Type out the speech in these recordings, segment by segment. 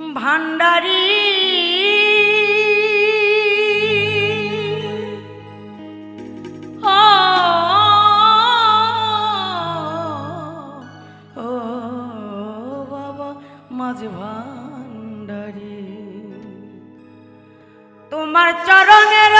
ভান্ডারি। ভান্ডারি। তোমার চরণের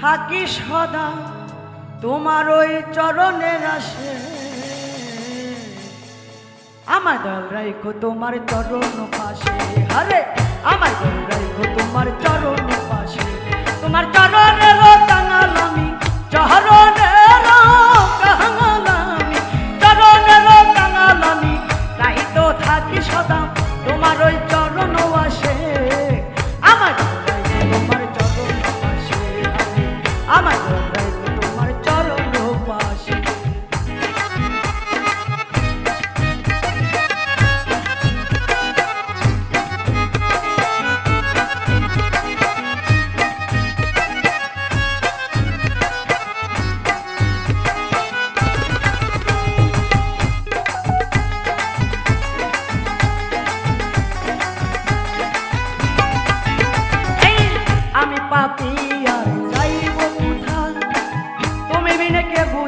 থাকি সদা, তোমার ওই চরণের আসে আমার দল রাইখো তোমার চরণ পাশে, আরে আমার দল রাইখো তোমার চরণ পাশে। তোমার চরণের কাঙাল আমি, চরণের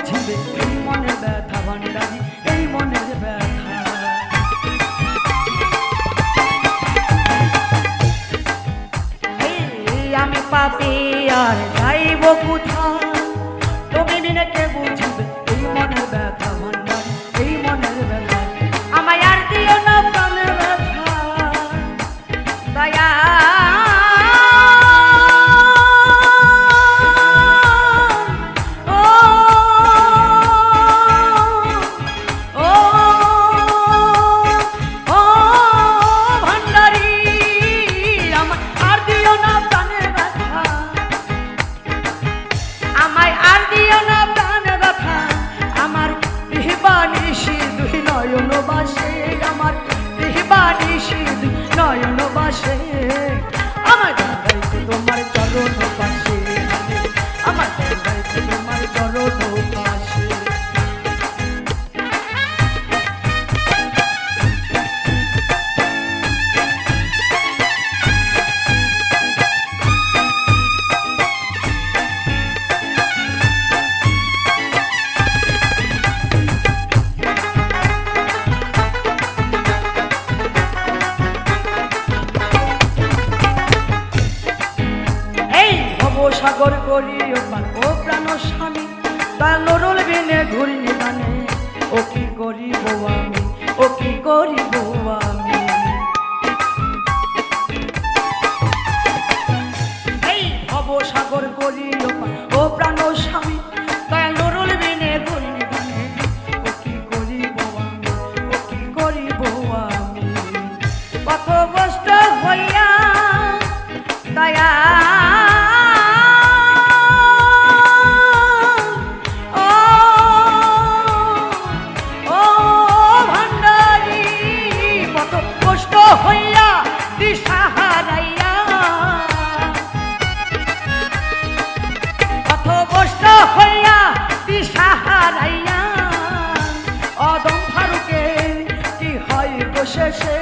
বুঝবে এই মনের ব্যথা ভান্ডারি এই মনের ব্যথা। আমি পাপি আর যাইব কোথায় না প্রাণের ব্যথা। আমার দিহবানিসি দুই নয়ন বাসে আমার দিহবানিসি দুই সাগর করি ওপার ও প্রাণ স্বামী বিনে ও কি আমি? ও কি আমি? এই ভব সাগর ওপার ও প্রাণ স্বামী তার নরল বিনে ঘুরিনি মানে ও কি ও কি কষ্ট গো শেষে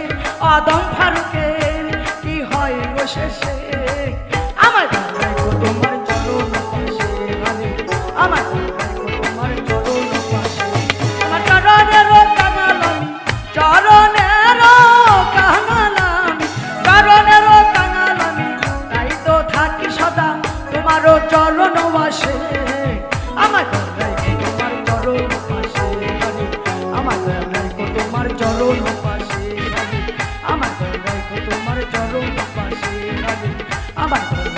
অদম ফারুকের কি হয় গো শেষে আমার তোমার চরণ পাশে আমার তোমার চরণ পাশে আমার চরণের কাঙালামি চরণের কাঙালামি চরণের কাঙালামি তাই তো থাকি সদা তোমারও চরণ বাসে Bye.